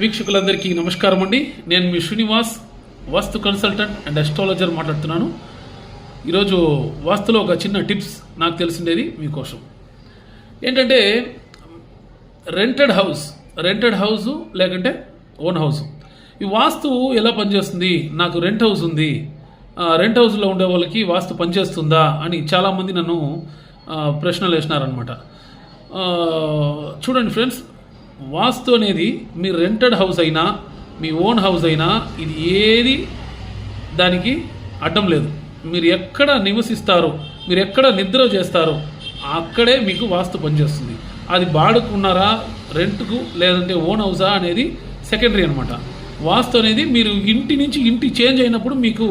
వీక్షకులందరికీ నమస్కారం అండి. నేను మీ Srinivas vastu consultant and astrologer మాట్లాడుతున్నాను. ఈరోజు వాస్తులో ఒక చిన్న టిప్స్ నాకు తెలిసిండేది మీకోసం. ఏంటంటే రెంటెడ్ హౌస్ రెంటెడ్ హౌస్ లేకంటే ఓన్ హౌస్ ఈ వాస్తు ఎలా పనిచేస్తుంది? నాకు రెంట్ హౌస్ ఉంది. రెంట్ హౌస్లో ఉండే వాళ్ళకి వాస్తు పనిచేస్తుందా అని చాలామంది నన్ను ప్రశ్నలు వేసినారనమాట చూడండి ఫ్రెండ్స్ వాస్తు అనేది మీ రెంటెడ్ హౌస్ అయినా మీ ఓన్ హౌస్ అయినా ఇది ఏది దానికి అడ్డం లేదు. మీరు ఎక్కడ నివసిస్తారో మీరు ఎక్కడ నిద్ర చేస్తారో అక్కడే మీకు వాస్తు పనిచేస్తుంది. అది బాడుకున్నారా రెంట్కు లేదంటే ఓన్ హౌసా అనేది సెకండరీ అనమాట వాస్తు అనేది మీరు ఇంటి నుంచి ఇంటి చేంజ్ అయినప్పుడు మీకు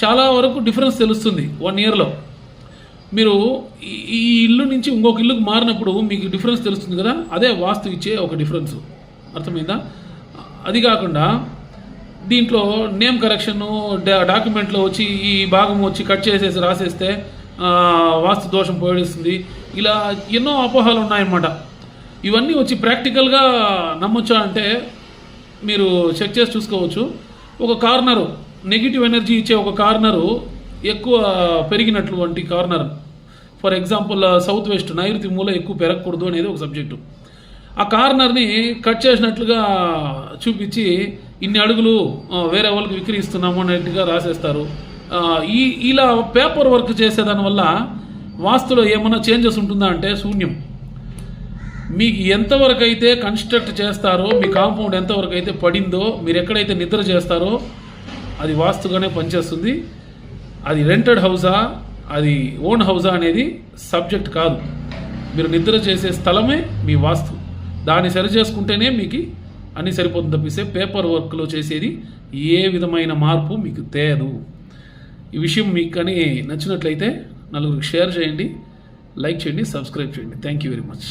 చాలా వరకు డిఫరెన్స్ తెలుస్తుంది వన్ ఇయర్లో. మీరు ఈ- ఇల్లు నుంచి ఇంకొక ఇల్లుకు మారినప్పుడు మీకు డిఫరెన్స్ తెలుస్తుంది కదా? అదే వాస్తు ఇచ్చే ఒక డిఫరెన్స్. అర్థమైందా? అది కాకుండా దీంట్లో నేమ్ కరెక్షను డాక్యుమెంట్లో వచ్చి ఈ భాగం వచ్చి కట్ చేసేసి రాసేస్తే వాస్తు దోషం పోయిస్తుంది. ఇలా ఎన్నో అపోహలు ఉన్నాయన్నమాట. ఇవన్నీ వచ్చి ప్రాక్టికల్గా నమ్మొచ్చా అంటే మీరు చెక్ చేసి చూసుకోవచ్చు. ఒక కార్నరు నెగిటివ్ ఎనర్జీ ఇచ్చే ఒక కార్నరు ఎక్కువ పెరిగినటువంటి corner for example south west నైరుతి మూల ఎక్కువ పెరగకూడదు అనేది ఒక సబ్జెక్టు ఆ కార్నర్ని కట్ చేసినట్లుగా చూపించి ఇన్ని అడుగులు uh, వేరే వాళ్ళకి విక్రయిస్తున్నాము అన్నట్టుగా రాసేస్తారు. Uh, ఈ ఇలా పేపర్ వర్క్ చేసేదానివల్ల వాస్తులో ఏమైనా చేంజెస్ ఉంటుందా అంటే శూన్యం. మీకు ఎంతవరకు అయితే కన్స్ట్రక్ట్ చేస్తారో మీ కాంపౌండ్ ఎంతవరకు అయితే పడిందో మీరు ఎక్కడైతే నిద్ర చేస్తారో అది వాస్తుగానే పనిచేస్తుంది. అది రెంటెడ్ హౌసా? అది ఓన్ హౌసా అనేది సబ్జెక్ట్ కాదు. మీరు నిద్ర చేసే స్థలమే మీ వాస్తు. దాన్ని సరి చేసుకుంటేనే మీకు అన్ని సరిపోతుంది తప్పిస్తే పేపర్ వర్క్లో చేసేది ఏ విధమైన మార్పు మీకు తేదు. ఈ విషయం మీకు కానీ నచ్చినట్లయితే నలుగురికి షేర్ చేయండి లైక్ చేయండి సబ్స్క్రైబ్ చేయండి. Thank you very much.